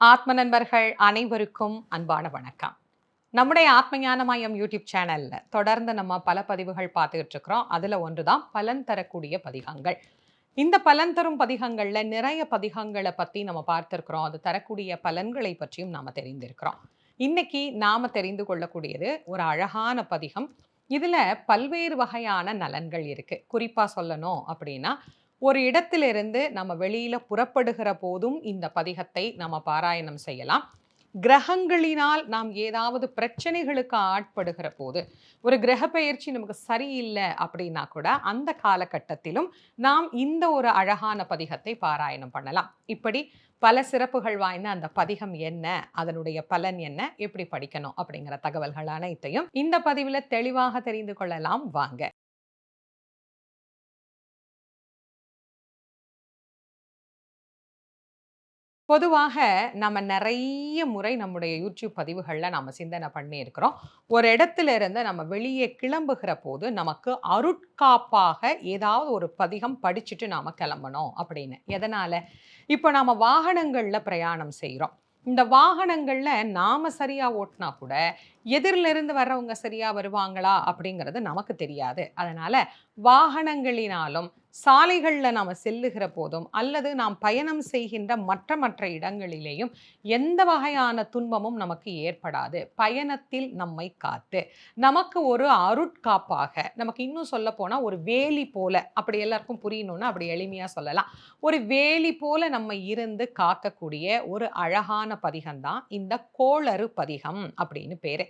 ஆத்ம நண்பர்கள் அனைவருக்கும் அன்பான வணக்கம். நம்முடைய ஆத்மஞான மையம் யூடியூப் சேனல்ல தொடர்ந்து நம்ம பல பதிவுகள் பார்த்துக்கிட்டு இருக்கிறோம். அதுல ஒன்றுதான் பலன் தரக்கூடிய பதிகங்கள். இந்த பலன் தரும் பதிகங்கள்ல நிறைய பதிகங்களை பத்தி நம்ம பார்த்திருக்கிறோம். அது தரக்கூடிய பலன்களை பற்றியும் நாம தெரிந்திருக்கிறோம். இன்னைக்கு நாம தெரிந்து கொள்ளக்கூடியது ஒரு அழகான பதிகம். இதுல பல்வேறு வகையான நலன்கள் இருக்கு. குறிப்பா சொல்லணும் அப்படின்னா ஒரு இடத்திலிருந்து நம்ம வெளியில் புறப்படுகிற போதும் இந்த பதிகத்தை நம்ம பாராயணம் செய்யலாம். கிரகங்களினால் நாம் ஏதாவது பிரச்சனைகளுக்கு ஆட்படுகிற போது ஒரு கிரக பெயர்ச்சி நமக்கு சரியில்லை அப்படின்னா கூட அந்த காலகட்டத்திலும் நாம் இந்த ஒரு அழகான பதிகத்தை பாராயணம் பண்ணலாம். இப்படி பல சிறப்புகள் வாய்ந்த அந்த பதிகம் என்ன அதனுடைய பலன் என்ன எப்படி படிக்கணும் அப்படிங்கிற தகவல்கள் அனைத்தையும் இந்த பதிவில் தெளிவாக தெரிந்து கொள்ளலாம். வாங்க. பொதுவாக நம்ம நிறைய முறை நம்முடைய யூடியூப் பதிவுகளில் நம்ம சிந்தனை பண்ணியிருக்கிறோம். ஒரு இடத்துல இருந்து நம்ம வெளியே கிளம்புகிற போது நமக்கு அருட்காப்பாக ஏதாவது ஒரு பதிகம் படிச்சுட்டு நாம் கிளம்பணும் அப்படின்னு. எதனால்? இப்போ நாம் வாகனங்களில் பிரயாணம் செய்கிறோம் இந்த வாகனங்களில் நாம் சரியாக ஓட்டினா கூட எதிரிலிருந்து வர்றவங்க சரியாக வருவாங்களா அப்படிங்கிறது நமக்கு தெரியாது. அதனால் வாகனங்களினாலும் சாலைகளில் நாம் செல்லுகிற போதும் அல்லது நாம் பயணம் செய்கின்ற மற்ற மற்ற இடங்களிலேயும் எந்த வகையான துன்பமும் நமக்கு ஏற்படாது. பயணத்தில் நம்மை காத்து நமக்கு ஒரு அருட்காப்பாக நமக்கு இன்னும் சொல்ல போனால் ஒரு வேலி போல அப்படி எல்லாருக்கும் புரியணும்னா அப்படி எளிமையாக சொல்லலாம். ஒரு வேலி போல நம்ம இருந்து காக்கக்கூடிய ஒரு அழகான பதிகம்தான் இந்த கோளறு பதிகம் அப்படின்னு பேர்.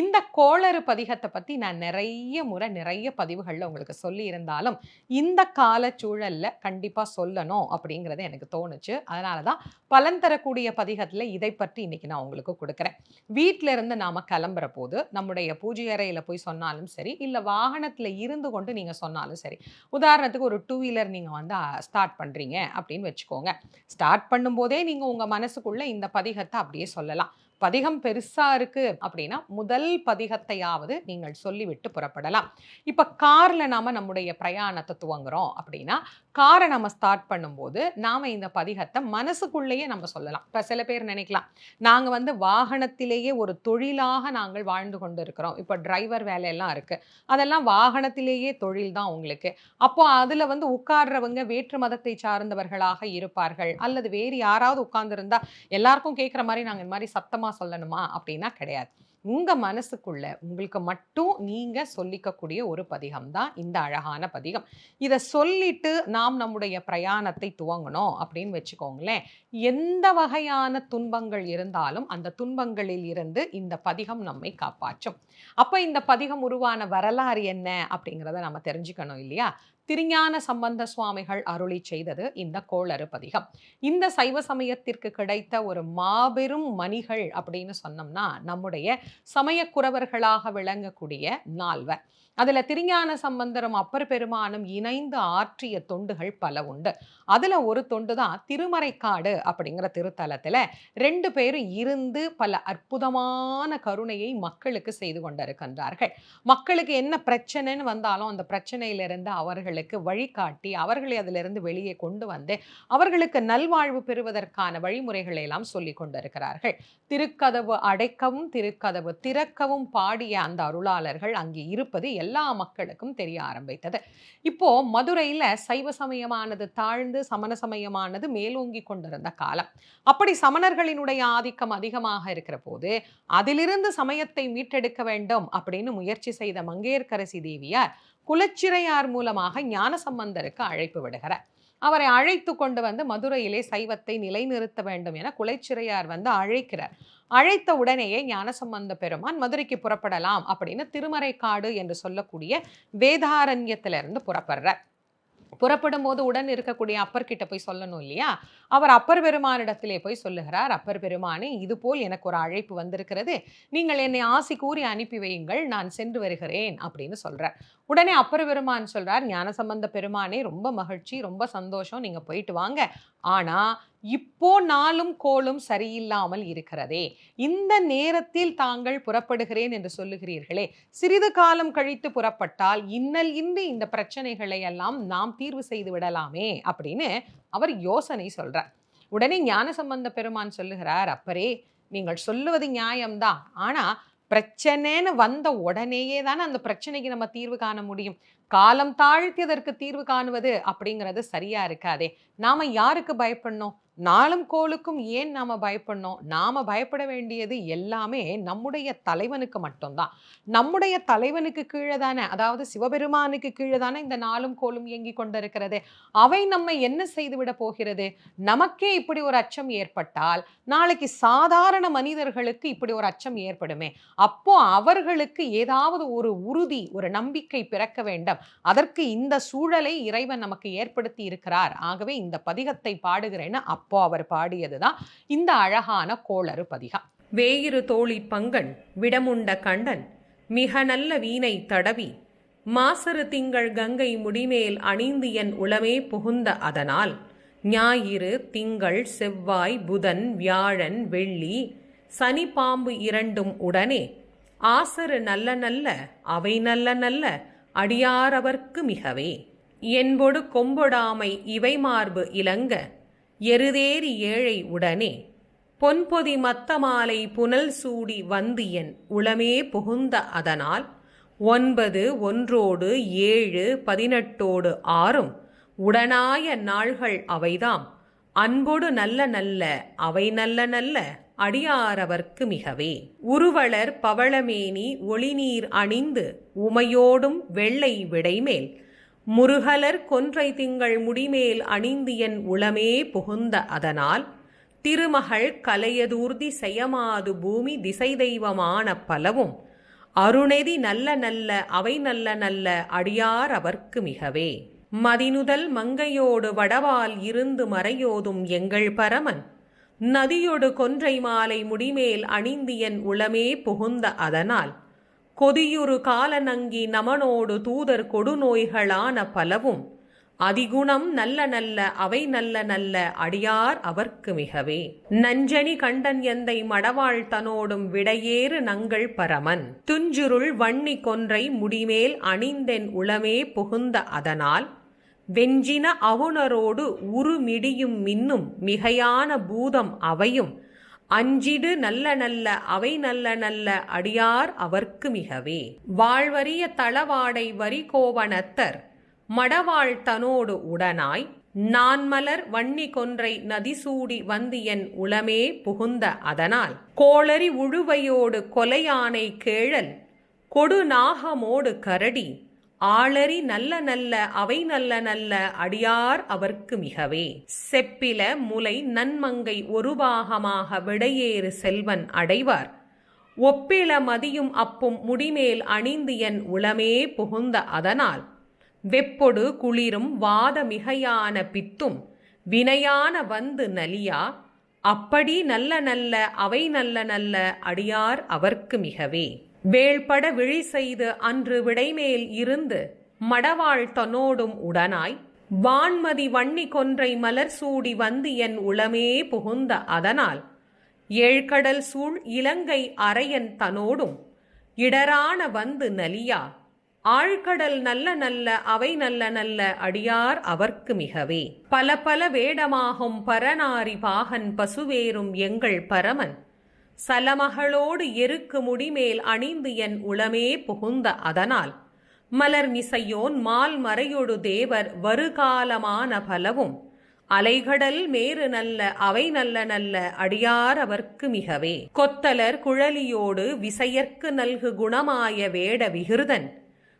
இந்த கோளறு பதிகத்தை பற்றி நான் நிறைய முறை நிறைய பதிவுகளில் உங்களுக்கு சொல்லி இருந்தாலும் இந்த கால சூழல்ல கண்டிப்பாக சொல்லணும் அப்படிங்கிறது எனக்கு தோணுச்சு. அதனால தான் பலன் தரக்கூடிய பதிகத்தில் இதை பற்றி இன்னைக்கு நான் உங்களுக்கு கொடுக்குறேன். வீட்டில இருந்து நாம கிளம்புற போது நம்முடைய பூஜை அறையில் போய் சொன்னாலும் சரி இல்லை வாகனத்தில் இருந்து கொண்டு நீங்கள் சொன்னாலும் சரி உதாரணத்துக்கு ஒரு டூ வீலர் நீங்கள் வந்து ஸ்டார்ட் பண்ணுறீங்க அப்படின்னு வச்சுக்கோங்க. ஸ்டார்ட் பண்ணும்போதே நீங்கள் உங்கள் மனசுக்குள்ளே இந்த பதிகத்தை அப்படியே சொல்லலாம். பதிகம் பெருசா இருக்கு அப்படின்னா முதல் பதிகத்தையாவது நீங்கள் சொல்லிவிட்டு புறப்படலாம். இப்ப கார்ல நாம நம்முடைய பிரயாணத்தை துவங்குறோம் அப்படின்னா காரை நம்ம ஸ்டார்ட் பண்ணும்போது நாம இந்த பதிகத்தை மனசுக்குள்ளேயே நம்ம சொல்லலாம். இப்போ சில பேர் நினைக்கலாம் நாங்க வந்து வாகனத்திலேயே ஒரு தொழிலாக நாங்கள் வாழ்ந்து கொண்டு இருக்கிறோம் இப்போ டிரைவர் வேலையெல்லாம் இருக்கு. அதெல்லாம் வாகனத்திலேயே தொழில் தான் உங்களுக்கு. அப்போ அதுல வந்து உட்கார்றவங்க வேற்று மதத்தை சார்ந்தவர்களாக இருப்பார்கள். அல்லது வேறு யாராவது உட்கார்ந்துருந்தா எல்லாருக்கும் கேட்குற மாதிரி நாங்கள் இந்த மாதிரி சத்தமா சொல்லணுமா? அப்படின்னா கிடையாது. உங்கள் மனசுக்குள்ள உங்களுக்கு மட்டும் நீங்கள் சொல்லிக்கக்கூடிய ஒரு பதிகம் தான் இந்த அழகான பதிகம். இதை சொல்லிட்டு நாம் நம்முடைய பிரயாணத்தை துவங்கணும் அப்படின்னு வச்சுக்கோங்களேன். எந்த வகையான துன்பங்கள் இருந்தாலும் அந்த துன்பங்களில் இருந்து இந்த பதிகம் நம்மை காப்பாற்றும். அப்போ இந்த பதிகம் உருவான வரலாறு என்ன அப்படிங்கிறத நம்ம தெரிஞ்சுக்கணும் இல்லையா? திருஞான சம்பந்த சுவாமிகள் அருளி செய்தது இந்த கோளறு பதிகம். இந்த சைவ சமயத்திற்கு கிடைத்த ஒரு மாபெரும் மணிகள் அப்படின்னு சொன்னோம்னா நம்முடைய சமயக்குறவர்களாக விளங்கக்கூடிய நால்வர். அதில் திருஞான சம்பந்தரும் அப்பர் பெருமானும் இணைந்து ஆற்றிய தொண்டுகள் பல உண்டு. அதில் ஒரு தொண்டு தான் திருமறைக்காடு அப்படிங்கிற திருத்தலத்தில் ரெண்டு பேரும் இருந்து பல அற்புதமான கருணையை மக்களுக்கு செய்து கொண்டிருக்கின்றார்கள். மக்களுக்கு என்ன பிரச்சனைன்னு வந்தாலும் அந்த பிரச்சனையிலிருந்து அவர்களுக்கு வழிகாட்டி அவர்களை அதிலிருந்து வெளியே கொண்டு வந்து அவர்களுக்கு நல்வாழ்வு பெறுவதற்கான வழிமுறைகளை எல்லாம் சொல்லி கொண்டிருக்கிறார்கள். திருக்கதவு அடைக்கவும் திருக்கதவு திறக்கவும் பாடிய அந்த அருளாளர்கள் அங்கே இருப்பது எல்லா மக்களுக்கும் தெரிய ஆரம்பித்தது. இப்போ மதுரையில சைவ சமயமானது தாழ்ந்து சமண சமயமானது மேலோங்கி கொண்டிருந்த காலம். அப்படி சமணர்களினுடைய ஆதிக்கம் அதிகமாக இருக்கிற போது அதிலிருந்து சமயத்தை மீட்டெடுக்க வேண்டும் அப்படின்னு முயற்சி செய்த மங்கையர்கரசி தேவியார் குலச்சிறையார் மூலமாக ஞான சம்பந்தருக்கு அழைப்பு விடுகிறார். அவரை அழைத்து கொண்டு வந்து மதுரையிலே சைவத்தை நிலைநிறுத்த வேண்டும் என குலைச்சிறையார் வந்து அழைக்கிறார். அழைத்த உடனேயே ஞானசம்பந்த பெருமான் மதுரைக்கு புறப்படலாம் அப்படின்னு திருமறைக்காடு என்று சொல்லக்கூடிய வேதாரண்யத்திலிருந்து புறப்படுறார். புறப்படும் போது உடன் இருக்கக்கூடிய அப்பர் கிட்ட போய் சொல்லணும் இல்லையா? அவர் அப்பர் பெருமானிடத்திலே போய் சொல்லுகிறார் அப்பர் பெருமானே இது போல் எனக்கு ஒரு அழைப்பு வந்திருக்கிறது. நீங்கள் என்னை ஆசி கூறி அனுப்பி வையுங்கள் நான் சென்று வருகிறேன் அப்படின்னு சொல்றார். உடனே அப்பர் பெருமான் சொல்கிறார் ஞானசம்பந்த பெருமானே ரொம்ப மகிழ்ச்சி ரொம்ப சந்தோஷம் நீங்கள் போயிட்டு வாங்க. ஆனால் இப்போ நாளும் கோளும் சரியில்லாமல் இருக்கிறதே. இந்த நேரத்தில் தாங்கள் புறப்படுகிறேன் என்று சொல்லுகிறீர்களே. சிறிது காலம் கழித்து புறப்பட்டால் இன்னல் இன்றி இந்த பிரச்சனைகளை எல்லாம் நாம் தீர்வு செய்து விடலாமே அப்படின்னு அவர் யோசனை சொல்கிறார் உடனே ஞானசம்பந்த பெருமான் சொல்லுகிறார் அப்பரே நீங்கள் சொல்லுவது நியாயம்தான். ஆனால் பிரச்சனைன்னு வந்த உடனேயே தானே அந்த பிரச்சனைக்கு நம்ம தீர்வு காண முடியும். காலம் தாழ்த்தி அதற்கு தீர்வு காணுவது அப்படிங்கிறது சரியா இருக்காதே. நாம யாருக்கு பயப்படணும்? நாளும் கோளுக்கும் ஏன் நாம பயப்படணும்? நாம பயப்பட வேண்டியது எல்லாமே நம்முடைய தலைவனுக்கு மட்டும்தான். நம்முடைய தலைவனுக்கு கீழே தானே அதாவது சிவபெருமானுக்கு கீழே தானே இந்த நாளும் கோலும் இயங்கி கொண்டிருக்கிறது. அவை நம்ம என்ன செய்துவிட போகிறது? நமக்கே இப்படி ஒரு அச்சம் ஏற்பட்டால் நாளைக்கு சாதாரண மனிதர்களுக்கு இப்படி ஒரு அச்சம் ஏற்படுமே. அப்போ அவர்களுக்கு ஏதாவது ஒரு உறுதி ஒரு நம்பிக்கை பிறக்க வேண்டும். அதற்கு இந்த சூழலை இறைவன் நமக்கு ஏற்படுத்தி இருக்கிறார். ஆகவே இந்த பதிகத்தை பாடுகிறேன்னு அப்போ அவர் பாடியதுதான் இந்த அழகான கோளறு பதிகம். வேயிரு தோழி பங்கன் விடமுண்ட கண்டன் மிக நல்ல வீணை தடவி மாசறு திங்கள் கங்கை முடிமேல் அணிந்து என் உளமே புகுந்த அதனால் ஞாயிறு திங்கள் செவ்வாய் புதன் வியாழன் வெள்ளி சனி பாம்பு இரண்டும் உடனே ஆசரு நல்ல நல்ல அவை நல்ல நல்ல அடியாரவர்க்கு மிகவே. என்பொடு கொம்பொடாமை இவை மார்பு இலங்க எருதேறி ஏழை உடனே. பொன்பொதி மத்தமாலை புனல் சூடி வந்து என் உளமே புகுந்த அதனால் ஒன்பது ஒன்றோடு ஏழு பதினெட்டோடு ஆறும் உடனாய நாள்கள் அவைதாம். அன்போடு நல்ல நல்ல அவை நல்ல நல்ல. அடியாரவர்க்கு மிகவே. உருவளர் பவளமேனி ஒளிநீர் அணிந்து உமையோடும் வெள்ளை விடைமேல். முருகலர் கொன்றை திங்கள் முடிமேல் அணிந்து என் உளமே புகுந்த அதனால். திருமகள் கலையதூர்தி செய்யமாது பூமி திசை தெய்வமான பலவும். அருணெதி நல்ல நல்ல அவை நல்ல நல்ல அடியார் அவர்க்கு மிகவே. மதினுதல் மங்கையோடு வடவால் இருந்து மறையோதும் எங்கள் பரமன். நதியொடு கொன்றை மாலை முடிமேல் அணிந்தியன் உளமே புகுந்த அதனால். கொதியுறு காலநங்கி நமனோடு தூதர் கொடுநோய்களான பலவும் அதிகுணம் நல்ல நல்ல அவை நல்ல நல்ல அடியார் அவர்க்கு மிகவே. நஞ்சனி கண்டன் எந்தை மடவாள் தனோடும் விடையேறு நங்கள் பரமன். துஞ்சுருள் வன்னி கொன்றை முடிமேல் அணிந்தென் உளமே புகுந்த அதனால் வெஞ்சின அவுணரோடு உருமிடியும் மின்னும் மிகையான பூதம் அவையும். அஞ்சிடு நல்ல நல்ல அவை நல்ல நல்ல அடியார் அவர்க்கு மிகவே. வாழ்வரிய தளவாடை வரி கோவணத்தர் மடவாள் தனோடு உடனாய். நான்மலர் வன்னி கொன்றை நதிசூடி வந்து என் உளமே புகுந்த அதனால். கோளரி உழுவையோடு கொலையானை கேழல் கொடு நாகமோடு கரடி ஆளரி நல்ல நல்ல அவை நல்ல நல்ல அடியார் அவர்க்கு மிகவே. செப்பில முலை நன்மங்கை ஒருபாகமாக விடையேறு செல்வன் அடைவார். ஒப்பில மதியும் அப்பும் முடிமேல் அணிந்து என் உளமே புகுந்த அதனால். வெப்பொடு குளிரும் வாத மிகையான பித்தும் வினையான வந்து நலியா. அப்படி நல்ல நல்ல அவை நல்ல நல்ல அடியார் அவர்க்கு மிகவே. வேள்பட விழி செய்து அன்று விடைமேல் இருந்து மடவாள் தன்னோடும் உடனாய் வான்மதி வன்னி கொன்றை மலர் சூடி வந்து என் உளமே புகுந்த அதனால் ஏழ்கடல் சூழ் இலங்கை அரையன் தனோடும் இடரான வந்து நலியா ஆழ்கடல் நல்ல நல்ல அவை நல்ல நல்ல அடியார் அவர்க்கு மிகவே. பல பல வேடமாகும் பரநாரி பாகன் பசுவேறும் எங்கள் பரமன் சலமகளோடு எருக்கு முடிமேல் அணிந்து என் உளமே புகுந்த அதனால். மலர் மிசையோன் மால் மறையொடு தேவர் வருகாலமான பலவும். அலைகடல் மேறு நல்ல அவை நல்ல நல்ல அடியார் அவர்க்கு மிகவே. கொத்தலர் குழலியோடு விசையற்கு நல்கு குணமாய வேட விகிருதன்.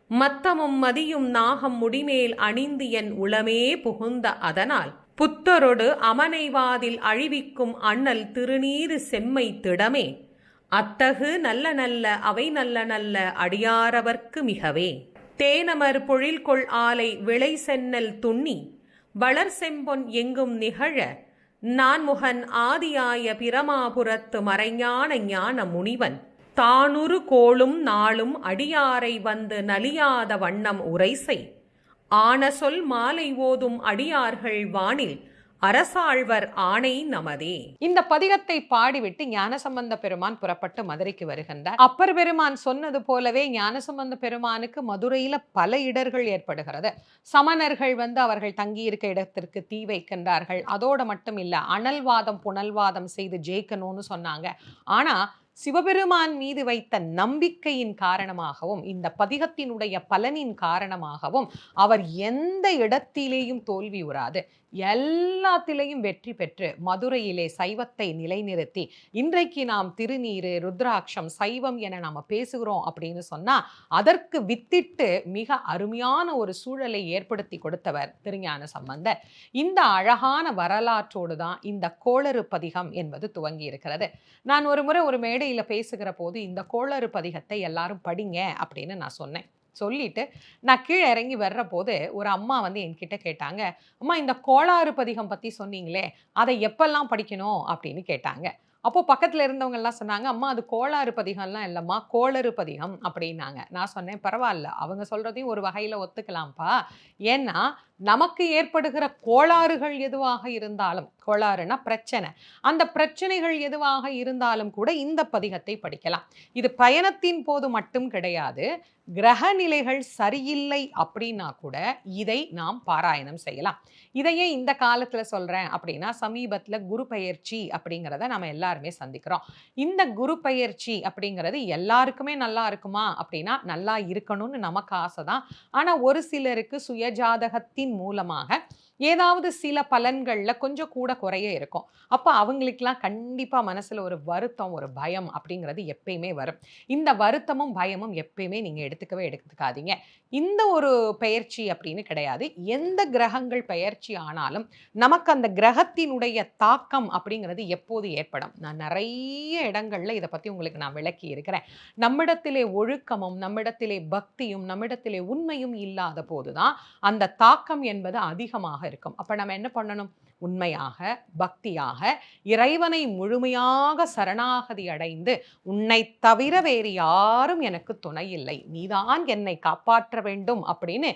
மத்தமும் மதியும் நாகம் முடிமேல் அணிந்து என் உளமே புகுந்த அதனால். புத்தரொடு அமனைவாதில் அழிவிக்கும் அண்ணல் திருநீறு செம்மை திடமே. அத்தகு நல்ல நல்ல அவை நல்ல நல்ல அடியாரவர்க்கு மிகவே. தேனமர் பொழில்கொள் ஆலை விளை சென்னல் துண்ணி. வளர் செம்பொன் எங்கும் நிகழ நான்முகன் ஆதியாய பிரமாபுரத்து மறைஞான ஞான முனிவன். தானுரு கோளும் நாளும் அடியாரை வந்து நலியாத வண்ணம் உரைசை. ஆன சொல் மாலை ஓதும் அடியார்கள் வானில் அரசாழ்வர் ஆணை நமதே. இந்த பதிகத்தை பாடிவிட்டு ஞானசம்பந்த பெருமான் புறப்பட்டு மதுரைக்கு வருகின்றார். அப்பர் பெருமான் சொன்னது போலவே ஞானசம்பந்த பெருமானுக்கு மதுரையில பல இடர்கள் ஏற்படுகிறது. சமணர்கள் வந்து அவர்கள் தங்கியிருக்க இடத்திற்கு தீ வைக்கின்றார்கள். அதோட மட்டும் இல்லை அனல்வாதம் புனல்வாதம் செய்து ஜெயிக்கணும்னு சொன்னாங்க. ஆனா சிவபெருமான் மீது வைத்த நம்பிக்கையின் காரணமாகவும் இந்த பதிகத்தினுடைய பலனின் காரணமாகவும் அவர் எந்த இடத்திலேயும் தோல்வி உறாது. எல்லாத்திலையும் வெற்றி பெற்று மதுரையிலே சைவத்தை நிலைநிறுத்தி இன்றைக்கு நாம் திருநீறு ருத்ராட்சம் சைவம் என நாம் பேசுகிறோம் அப்படின்னு சொன்னால் அதற்கு வித்திட்டு மிக அருமையான ஒரு சூழலை ஏற்படுத்தி கொடுத்தவர் திருஞான சம்பந்தர். இந்த அழகான வரலாற்றோடு தான் இந்த கோளறு பதிகம் என்பது துவங்கி இருக்கிறது. நான் ஒரு முறை ஒரு மேடையில் பேசுகிற போது இந்த கோளறு பதிகத்தை எல்லாரும் படிங்க அப்படின்னு நான் சொன்னேன். சொல்லிட்டு நான் கீழே இறங்கி வர்ற போது ஒரு அம்மா வந்து என்கிட்ட கேட்டாங்க அம்மா இந்த கோளாறு பதிகம் பற்றி சொன்னீங்களே அதை எப்பெல்லாம் படிக்கணும்? அப்படின்னு கேட்டாங்க. அப்போ பக்கத்தில் இருந்தவங்க எல்லாம் சொன்னாங்க அம்மா அது கோளாறு பதிகம்லாம் இல்லைம்மா கோளறு பதிகம் அப்படின்னாங்க. நான் சொன்னேன் பரவாயில்ல அவங்க சொல்கிறதையும் ஒரு வகையில் ஒத்துக்கலாம்ப்பா. ஏன்னா நமக்கு ஏற்படுகிற கோளாறுகள் எதுவாக இருந்தாலும் கோளாறுனா பிரச்சனை. அந்த பிரச்சனைகள் எதுவாக இருந்தாலும் கூட இந்த பதிகத்தை படிக்கலாம். இது பயணத்தின் போது மட்டும் கிடையாது கிரக நிலைகள் சரியில்லை அப்படின்னா கூட இதை நாம் பாராயணம் செய்யலாம். இதையே இந்த காலத்தில் சொல்கிறேன் அப்படின்னா சமீபத்தில் குரு பெயர்ச்சி அப்படிங்கிறத நம்ம எல்லாம் சந்திக்கிறோம். இந்த குரு பயிற்சி அப்படிங்கிறது எல்லாருக்குமே நல்லா இருக்குமா? அப்படின்னா நல்லா இருக்கணும்னு நமக்கு ஆசை தான் ஆனால் ஒரு சிலருக்கு சுயஜாதகத்தின் மூலமாக ஏதாவது சில பலன்களில் கொஞ்சம் கூட குறைய இருக்கும். அப்போ அவங்களுக்கெல்லாம் கண்டிப்பாக மனசில் ஒரு வருத்தம் ஒரு பயம் அப்படிங்கிறது எப்பயுமே வரும். இந்த வருத்தமும் பயமும் எப்பயுமே நீங்கள் எடுத்துக்கவே எடுத்துக்காதீங்க. இந்த ஒரு பெயர்ச்சி அப்படின்னு கிடையாது. எந்த கிரகங்கள் பெயர்ச்சி ஆனாலும் நமக்கு அந்த கிரகத்தினுடைய தாக்கம் அப்படிங்கிறது எப்போது ஏற்படும்? நான் நிறைய இடங்களில் இதை பற்றி உங்களுக்கு நான் விளக்கி இருக்கிறேன். நம்மிடத்திலே ஒழுக்கமும் நம்மிடத்திலே பக்தியும் நம்மிடத்திலே உண்மையும் இல்லாத போது தான் அந்த தாக்கம் என்பது அதிகமாக இருக்கும். அப்போ நம்ம என்ன பண்ணணும்? உண்மையாக பக்தியாக இறைவனை முழுமையாக சரணாகதி அடைந்து உன்னை தவிர வேறு யாரும் எனக்கு துணை இல்லை. நீதான் என்னை காப்பாற்ற வேண்டும் அப்படின்னு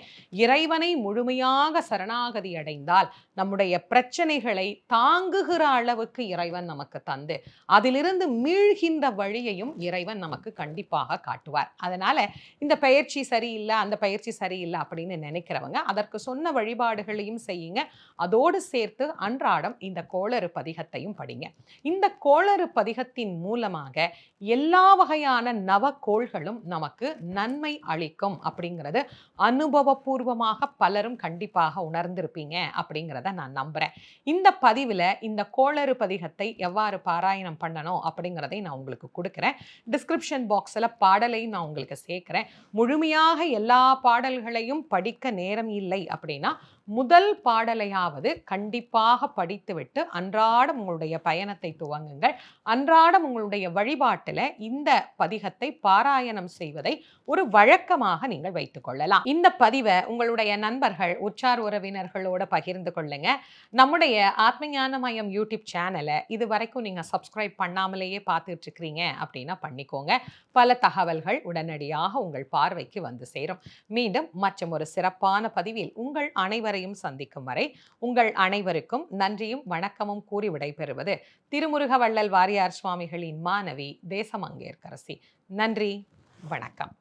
இறைவனை முழுமையாக சரணாகதி அடைந்தால் நம்முடைய பிரச்சனைகளை தாங்குகிற அளவுக்கு இறைவன் நமக்கு தந்து அதிலிருந்து மீழ்கின்ற வழியையும் இறைவன் நமக்கு கண்டிப்பாக காட்டுவார். அதனால இந்த பயிற்சி சரியில்லை அந்த பயிற்சி சரியில்லை அப்படின்னு நினைக்கிறவங்க அதற்கு சொன்ன வழிபாடுகளையும் செய்யுங்க. அதோடு சேர்த்து அன்றாடம் இந்த கோளறு பதிகத்தையும் படிங்க. இந்த கோளறு பதிகத்தின் மூலமாக எல்லா வகையான நவக்கோள்களும் நமக்கு நன்மை அளிக்கும் அப்படிங்கிறது அனுபவபூர்வமாக பலரும் கண்டிப்பாக உணர்ந்திருப்பீங்க அப்படிங்கிறத நான் நம்புகிறேன் இந்த பதிவில் இந்த கோளறு பதிகத்தை எவ்வாறு பாராயணம் பண்ணணும் அப்படிங்கிறதை நான் உங்களுக்கு கொடுக்குறேன். டிஸ்கிரிப்ஷன் பாக்ஸில் பாடலையும் நான் உங்களுக்கு சேர்க்குறேன். முழுமையாக எல்லா பாடல்களையும் படிக்க நேரம் இல்லை அப்படின்னா முதல் பாடலையாவது கண்டிப்பாக படித்துவிட்டு அன்றாடம் உங்களுடைய பயணத்தை துவங்குங்கள். அன்றாடம் உங்களுடைய வழிபாட்டில் இந்த பதிகத்தை பாராயணம் செய்வதை ஒரு வழக்கமாக நீங்கள் வைத்துக் கொள்ளலாம். இந்த பதிவை உங்களுடைய நண்பர்கள் உற்றார் உறவினர்களோட பகிர்ந்து கொள்ளுங்க. நம்முடைய ஆத்மஞானமயம் யூடியூப் சேனலை இது வரைக்கும் நீங்கள் சப்ஸ்கிரைப் பண்ணாமலேயே பார்த்துட்டு இருக்கிறீங்க அப்படின்னா பண்ணிக்கோங்க. பல தகவல்கள் உடனடியாக உங்கள் பார்வைக்கு வந்து சேரும். மீண்டும் மற்றும் ஒரு சிறப்பான பதிவில் உங்கள் அனைவரும் அனைவரையும் சந்திக்கும் வரை உங்கள் அனைவருக்கும் நன்றியும் வணக்கமும் கூறி விடைபெறுவது திருமுருக வள்ளல் வாரியார் சுவாமிகளின் மாணவி தேசமங்கேற்கரசி. நன்றி வணக்கம்.